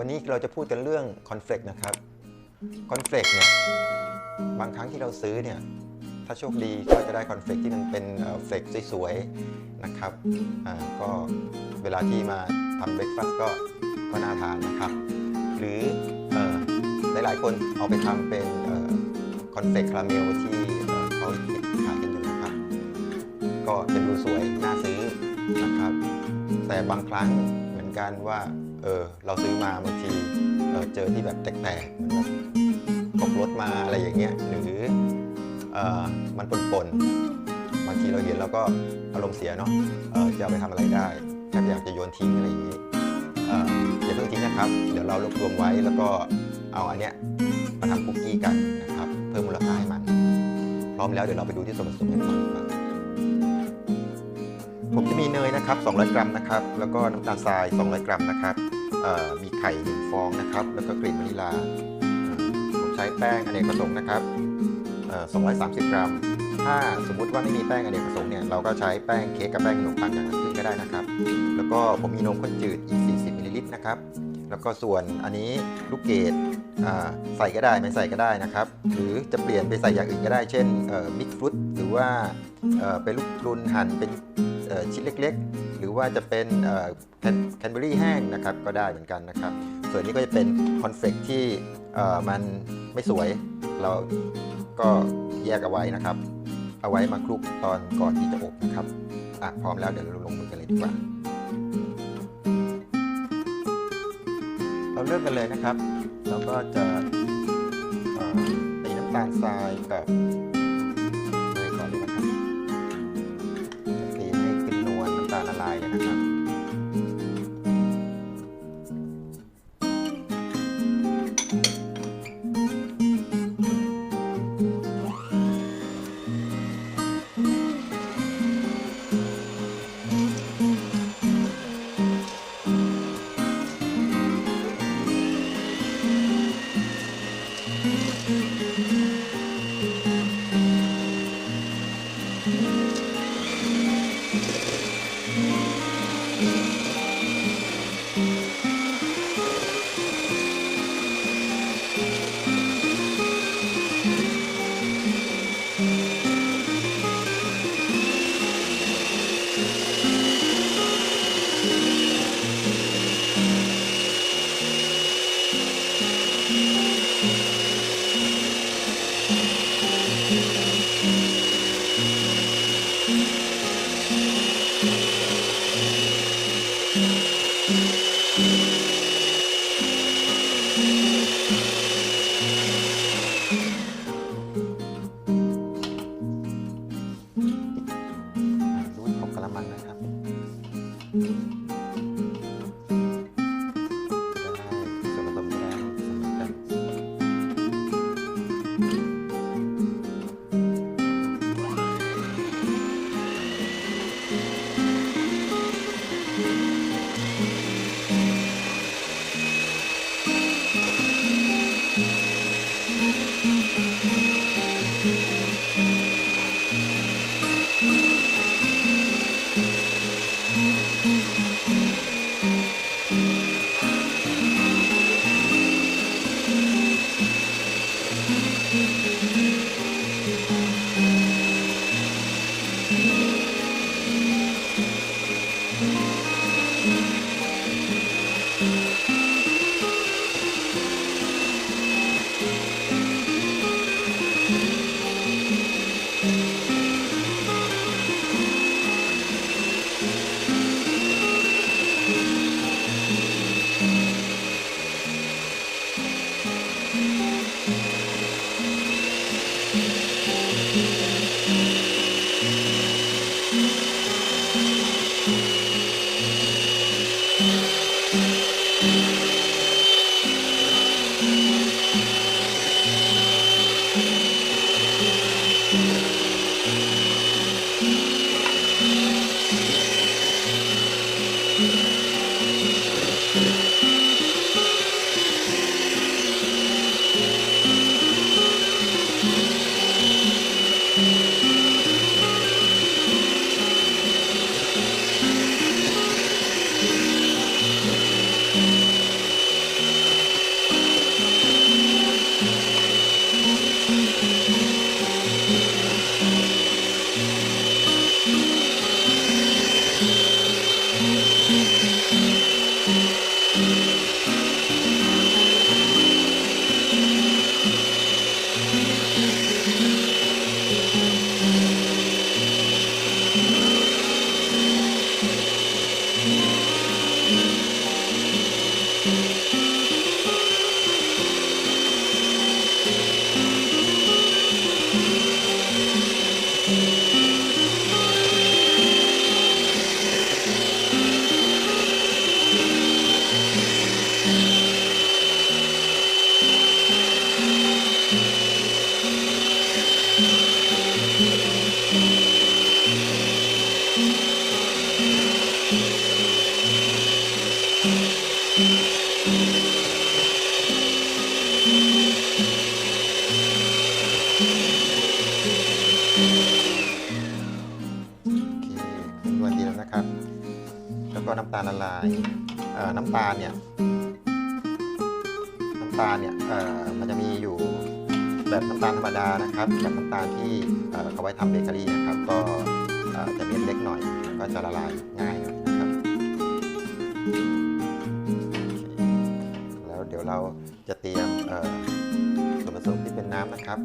วันนี้เราจะพูดกันเรื่องคอนเฟลกนะครับคอนเฟลกเนี่ยบางครั้งที่เราซื้อเนี่ยถ้าโชคดีก็จะได้คอนเฟลกที่มันเป็นเฟลกสวยๆนะครับอ่าก็เวลาที่มาทำเบรกฟาสก็ก็น่าทานนะครับ หรือเอ่อหลายๆคนเอาไปทำเป็นคอนเฟลกคาราเมลที่เอ่อเขาขายกันอยู่นะครับ ก็จะดูสวยน่าซื้อนะครับ แต่บางครั้งเหมือนกันว่า เออเราซื้อมาบางทีเออเจอที่แบบแตกๆมือนแบบตกรถมาอะไรอย่างเงี้ยหรือเออมันปนๆบางทีเราเห็นเราก็อารมณ์เสียเนาะเออจะเอาไปทำอะไรได้แค่อยากจะโยนทิ้งอะไรอย่างงี้เอออย่าเพิ่งทิ้งนะครับ เดี๋ยวเรารวบรวมไว้แล้วก็เอาอันเนี้ยมาทำคุกกี้กันนะครับ เพิ่มมูลค่าให้มัน พร้อมแล้วเดี๋ยวเราไปดูที่ส่วนผสมกันก่อนดีกว่า ผมจะมีเนยนะครับ 200 กรัมนะครับ แล้วก็น้ำตาลทราย 200 กรัมนะครับมีไข่1ฟองนะครับ แล้วก็กลิ่นวานิลลา ผมใช้แป้งอเนกประสงค์นะครับ230 กรัม ถ้าสมมุติว่าไม่มีแป้งอเนกประสงค์เนี่ย เราก็ใช้แป้งเค้กกับแป้งขนมปังอย่างละครึ่งก็ได้นะครับ แล้วก็ผมมีนมข้นจืดอีก 40มิลลิลิตรนะครับ แล้วก็ส่วนอันนี้ลูกเกด ใส่ก็ได้ไม่ใส่ก็ได้นะครับ หรือจะเปลี่ยนไปใส่อย่างอื่นก็ได้ เช่นมิกฟรุตหรือว่าเป็นลูกพรุนหั่นเป็นชิ้นเล็กๆ หรือว่าจะเป็นแคนเบอรี่แห้งนะครับก็ได้เหมือนกันนะครับ ส่วนนี้ก็จะเป็นคอนเฟกที่มันไม่สวยเราก็แยกเอาไว้นะครับ เอาไว้มาคลุกตอนก่อนที่จะอบนะครับอะพร้อมแล้วเดี๋ยวเราลงมือกันเลยดีกว่า เราเริ่มกันเลยนะครับ เราก็จะตีน้ำตาลทรายกับเนยก่อนเลยนะครับตีให้ขึ้นนวลน้ำตาลละลายเลยนะครับ Mm-hmm. าลละลายน้ำตาลเนี่ยน้ำตาลเนี่ยมันจะมีอยู่แบบน้ำตาลธรรมดานะครับกับน้ำตาลที่เอ่อเขาไว้ทำเบเกอรี่นะครับ ก็จะเม็ดเล็กหน่อยก็จะละลายง่ายหน่อยนะครับ แล้วเดี๋ยวเราจะเตรียมส่วนผสมที่เป็นน้ำนะครับ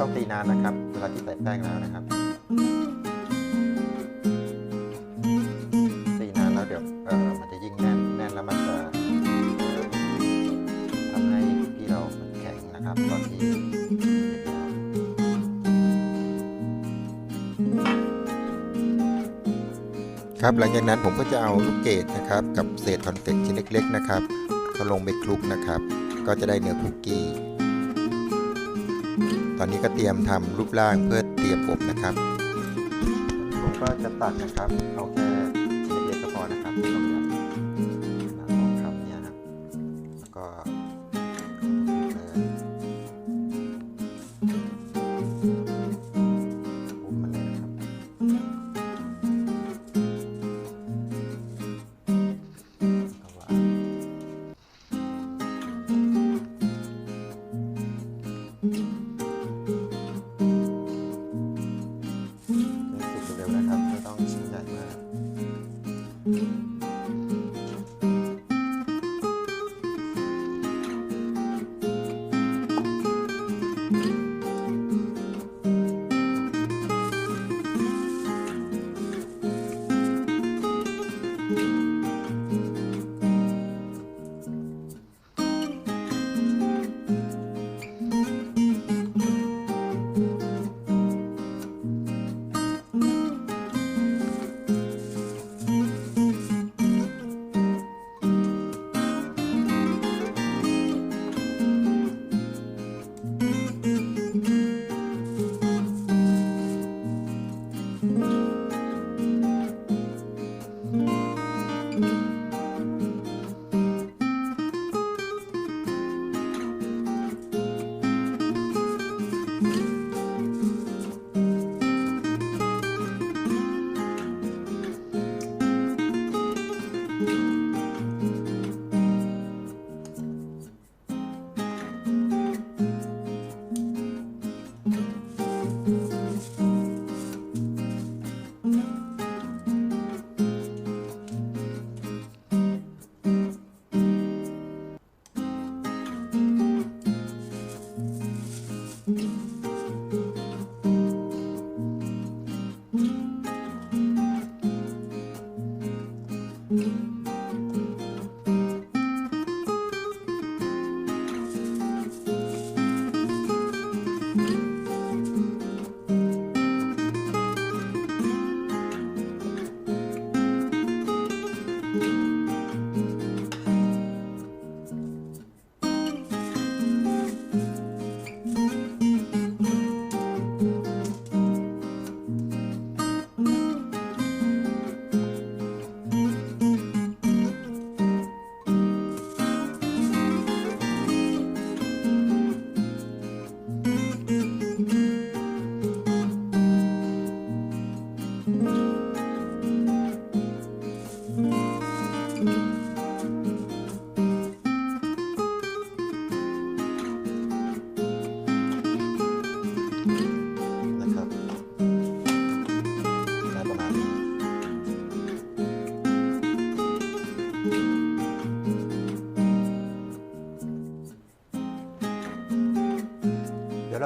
ต้องตีนานนะครับ เวลาที่ใส่แป้งแล้วนะครับตีนานแล้วเดี๋ยวเอ่อมันจะยิ่งแน่นแน่นแล้วมันจะทำให้ที่เราแข็งนะครับตอนที่ครับหลังจากนั้นผมก็จะเอาลูกเกดนะครับ กับเศษคอนเฟกชิ้นเล็ก ๆ นะครับ ก็ลงไปคลุกนะครับ ก็จะได้เนื้อคุกกี้ ตอนนี้ก็เตรียมทำรูปร่างเพื่อเตรียมอบนะครับผมก็จะตัดนะครับเอาแค่เล็กๆก็พอนะครับ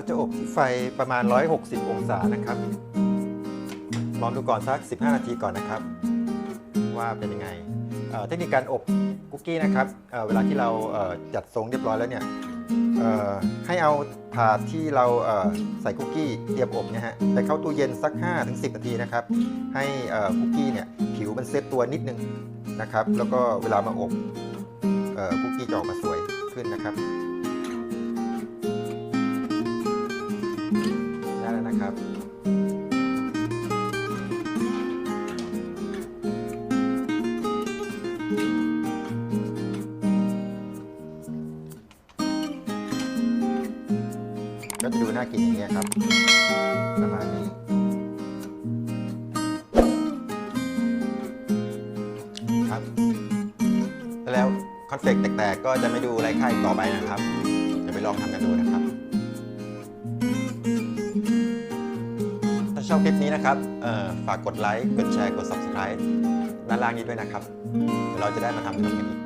เราจะอบที่ไฟประมาณ 160 องศานะครับ ลองดูก่อนสัก 15 นาทีก่อนนะครับ ว่าเป็นยังไงเทคนิคการอบคุกกี้นะครับเเวลาที่เราเจัดทรงเรียบร้อยแล้วเนี่ยให้เอาถาดที่เราเใส่คุกกี้เตรียมอบเนี่ยฮะไปเข้าตู้เย็นสัก 5-10 นาทีนะครับ ให้คุกกี้เนี่ยผิวมันเซตตัวนิดนึงนะครับ แล้วก็เวลามาอบออคุกกี้จะออกมาสวยขึ้นนะครับ คอนเฟกต์แตกๆ ก็จะไม่ดูไร้ค่าอีกต่อไปนะครับจะไปลองทำกันดูนะครับ ถ้าชอบคลิปนี้นะครับเอ่อฝากกดไลค์ กดแชร์ กด Subscribe ด้านล่างนี้ด้วยนะครับเดี๋ยวเราจะได้มาทำทำกันอีก